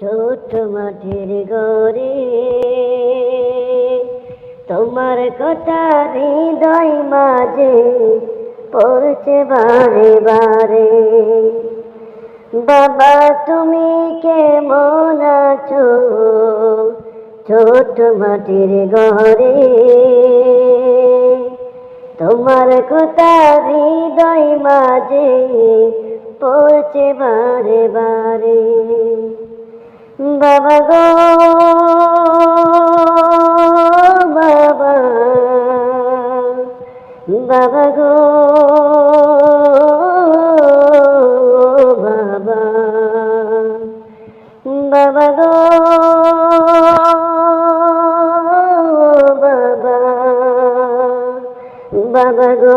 ছোট মাঠের ঘরে তোমার কথা হৃদয় মাঝে পড়ছে বারে বারে। বাবা, তুমি কেমন আছো? ছোট মাটির ঘরে তোমার কথা হৃদয় মাঝে পড়ছে বারে বারে। বাবা গো বাবা বাবা গো বাবা বাবা গো বাবা বাবা গো।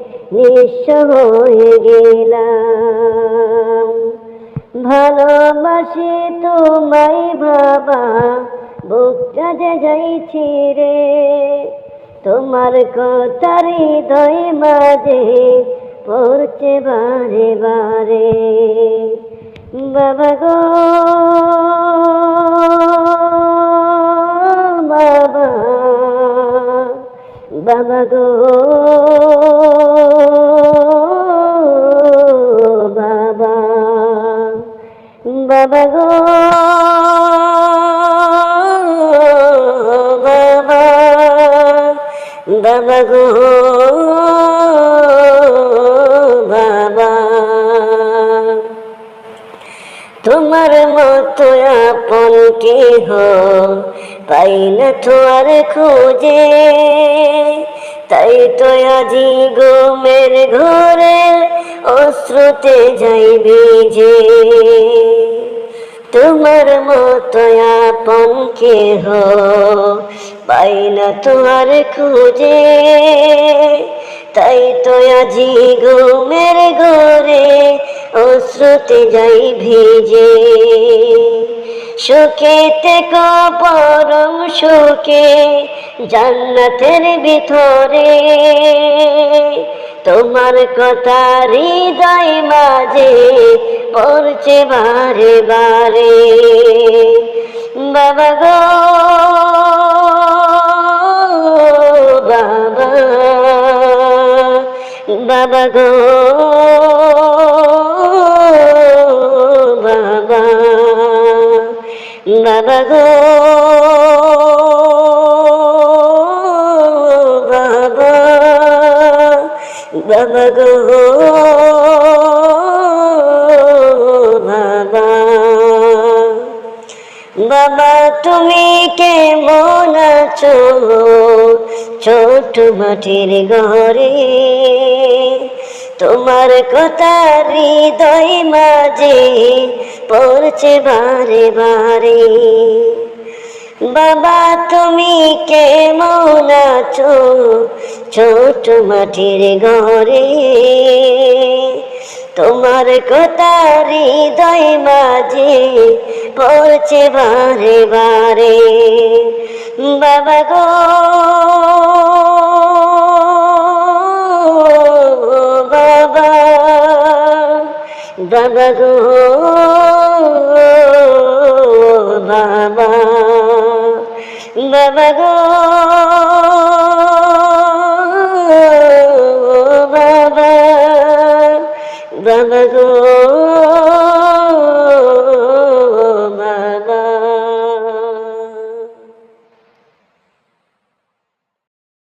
নিঃস্ব হয়ে গেলাম। ভালোবাসি তোমায় বাবা, বুকটা যে যাইছি রে। তোমার কথার হৃদয় মাঝে পড়ছে বারে বারে। বাবা গো, বাবা বাবা গো। বাবা গো বাবা তোমার মতো আপন কেহ পাই না তো আর খুঁজে। তাই তো আজি গোমের ঘরে অশ্রুতে যাই ভিজে। তোমার মতো আপন কেহ পাই না তোমার খুঁজে। তাই তো আজি ঘুমের ঘরে অশ্রুতে যাই ভিজে। সুখেতে পরম সুখে জান্নাতের ভিতরে। তোমার কথা হৃদয় মাঝে পড়ছে বারে বারে। বাবা গো বাবা বাবা গো বাবা বাবা গো বাবা বাবা গো। বাবা, তুমি কেমন আছো? ছোট মাটির ঘরে। তোমার কথা হৃদয় মাঝে পড়ছে বারে বারে। বাবা, তুমি কেমন আছো? ছোট মাটির ঘরে। তোমার কথা হৃদয় মাঝে পড়ছে বারে বারে। বাবা গো। বাবা। বাবা গো। বাবা। বাবা গো।